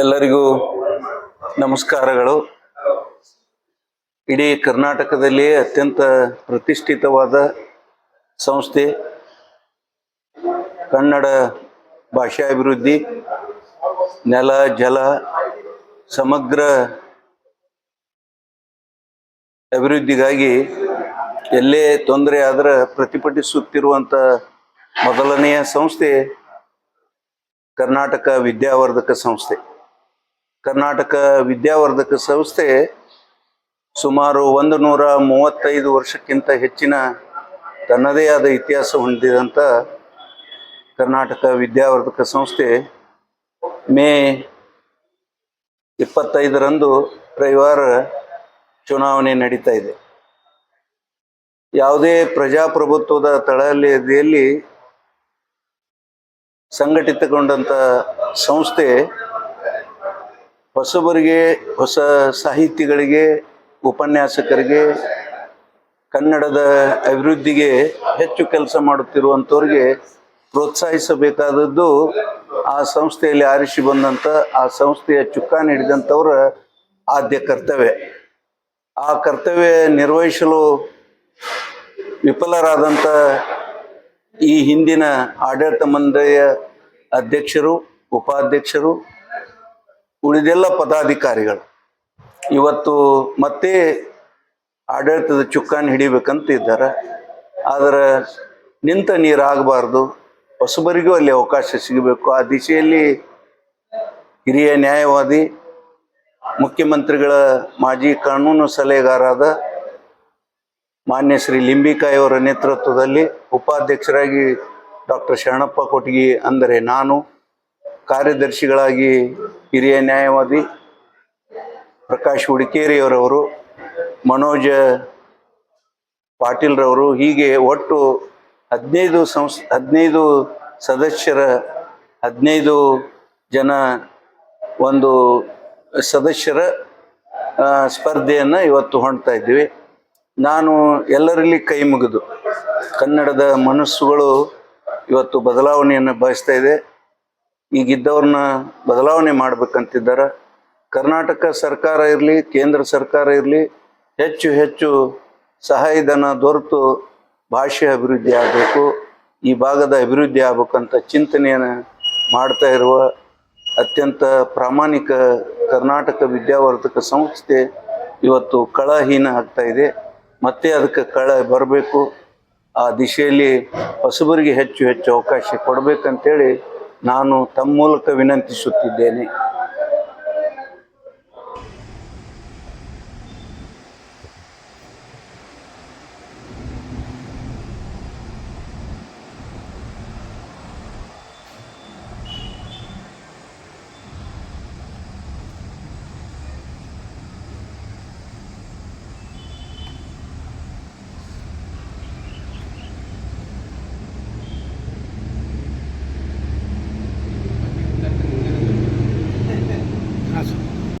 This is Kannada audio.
ಎಲ್ಲರಿಗೂ ನಮಸ್ಕಾರಗಳು. ಇಡೀ ಕರ್ನಾಟಕದಲ್ಲಿ ಅತ್ಯಂತ ಪ್ರತಿಷ್ಠಿತವಾದ ಸಂಸ್ಥೆ. ಕನ್ನಡ ಭಾಷಾ ಅಭಿವೃದ್ಧಿ ನೆಲ, ಜಲ, ಸಮಗ್ರ ಅಭಿವೃದ್ಧಿಗಾಗಿ ಎಲ್ಲೇ ತೊಂದರೆ ಆದರೆ ಪ್ರತಿಭಟಿಸುತ್ತಿರುವಂಥ ಮೊದಲನೆಯ ಸಂಸ್ಥೆ ಕರ್ನಾಟಕ ವಿದ್ಯಾವರ್ಧಕ ಸಂಸ್ಥೆ. ಕರ್ನಾಟಕ ವಿದ್ಯಾವರ್ಧಕ ಸಂಸ್ಥೆ ಸುಮಾರು ಒಂದು ನೂರ ಮೂವತ್ತೈದು ವರ್ಷಕ್ಕಿಂತ ಹೆಚ್ಚಿನ ತನ್ನದೇ ಆದ ಇತಿಹಾಸ ಹೊಂದಿದಂಥ ಕರ್ನಾಟಕ ವಿದ್ಯಾವರ್ಧಕ ಸಂಸ್ಥೆ ಮೇ ಇಪ್ಪತ್ತೈದರಂದು ರವಿವಾರ ಚುನಾವಣೆ ನಡೀತಾ ಇದೆ. ಯಾವುದೇ ಪ್ರಜಾಪ್ರಭುತ್ವದ ತಳಹದಿಯಲ್ಲಿ ಸಂಘಟಿತಗೊಂಡಂಥ ಸಂಸ್ಥೆ ಹೊಸಬರಿಗೆ, ಹೊಸ ಸಾಹಿತಿಗಳಿಗೆ, ಉಪನ್ಯಾಸಕರಿಗೆ, ಕನ್ನಡದ ಅಭಿವೃದ್ಧಿಗೆ ಹೆಚ್ಚು ಕೆಲಸ ಮಾಡುತ್ತಿರುವಂಥವ್ರಿಗೆ ಪ್ರೋತ್ಸಾಹಿಸಬೇಕಾದದ್ದು ಆ ಸಂಸ್ಥೆಯಲ್ಲಿ ಆರಿಸಿ ಬಂದಂಥ, ಆ ಸಂಸ್ಥೆಯ ಚುಕ್ಕಾಣಿ ಹಿಡಿದಂಥವರ ಆದ್ಯ ಕರ್ತವ್ಯ. ಆ ಕರ್ತವ್ಯ ನಿರ್ವಹಿಸಲು ವಿಫಲರಾದಂಥ ಈ ಹಿಂದಿನ ಆಡಳಿತ ಮಂಡಳಿಯ ಅಧ್ಯಕ್ಷರು, ಉಪಾಧ್ಯಕ್ಷರು ಉಳಿದೆಲ್ಲ ಪದಾಧಿಕಾರಿಗಳು. ಇವತ್ತು ಮತ್ತೆ ಆಡಳಿತದ ಚುಕ್ಕಾಣಿ ಹಿಡಿಬೇಕಂತ ಇದ್ದಾರೆ. ಆದರೆ ನಿಂತ ನೀರಾಗಬಾರ್ದು. ಹೊಸಬರಿಗೂ ಅಲ್ಲಿ ಅವಕಾಶ ಸಿಗಬೇಕು. ಆ ದಿಶೆಯಲ್ಲಿ ಹಿರಿಯ ನ್ಯಾಯವಾದಿ, ಮುಖ್ಯಮಂತ್ರಿಗಳ ಮಾಜಿ ಕಾನೂನು ಸಲಹೆಗಾರಾದ ಮಾನ್ಯ ಶ್ರೀ ಲಿಂಬಿಕಾಯವರ ನೇತೃತ್ವದಲ್ಲಿ ಉಪಾಧ್ಯಕ್ಷರಾಗಿ ಡಾಕ್ಟರ್ ಶರಣಪ್ಪ ಕೊಟಗಿ ಅಂದರೆ ನಾನು, ಕಾರ್ಯದರ್ಶಿಗಳಾಗಿ ಹಿರಿಯ ನ್ಯಾಯವಾದಿ ಪ್ರಕಾಶ್ ಹುಡಿಕೇರಿಯವರವರು, ಮನೋಜ್ ಪಾಟೀಲ್ರವರು, ಹೀಗೆ ಒಟ್ಟು ಹದಿನೈದು ಸಂಸ್, ಹದಿನೈದು ಸದಸ್ಯರ, ಹದಿನೈದು ಜನ ಒಂದು ಸದಸ್ಯರ ಸ್ಪರ್ಧೆಯನ್ನು ಇವತ್ತು ಹೊಣ್ತಾ ಇದ್ದೀವಿ. ನಾನು ಎಲ್ಲರಲ್ಲಿ ಕೈ ಮುಗಿದು ಕನ್ನಡದ ಮನಸ್ಸುಗಳು ಇವತ್ತು ಬದಲಾವಣೆಯನ್ನು ಬಯಸ್ತಾ ಇದೆ. ಈಗಿದ್ದವ್ರನ್ನ ಬದಲಾವಣೆ ಮಾಡ್ಬೇಕಂತಿದ್ದಾರೆ. ಕರ್ನಾಟಕ ಸರ್ಕಾರ ಇರಲಿ, ಕೇಂದ್ರ ಸರ್ಕಾರ ಇರಲಿ, ಹೆಚ್ಚು ಹೆಚ್ಚು ಸಹಾಯಧನ ದೊರೆತು ಭಾಷೆ ಅಭಿವೃದ್ಧಿ ಆಗಬೇಕು. ಈ ಭಾಗದ ಅಭಿವೃದ್ಧಿ ಆಗಬೇಕಂತ ಚಿಂತನೆಯನ್ನು ಮಾಡ್ತಾ ಇರುವ ಅತ್ಯಂತ ಪ್ರಾಮಾಣಿಕ ಕರ್ನಾಟಕ ವಿದ್ಯಾವರ್ಧಕ ಸಂಸ್ಥೆ ಇವತ್ತು ಕಳಹೀನ ಆಗ್ತಾ ಇದೆ. ಮತ್ತೆ ಅದಕ್ಕೆ ಕಳ ಬರಬೇಕು. ಆ ದಿಶೆಯಲ್ಲಿ ಹೊಸಬರಿಗೆ ಹೆಚ್ಚು ಹೆಚ್ಚು ಅವಕಾಶ ಕೊಡಬೇಕಂತೇಳಿ ನಾನು ತಮ್ಮ ಮೂಲಕ ವಿನಂತಿಸುತ್ತಿದ್ದೇನೆ.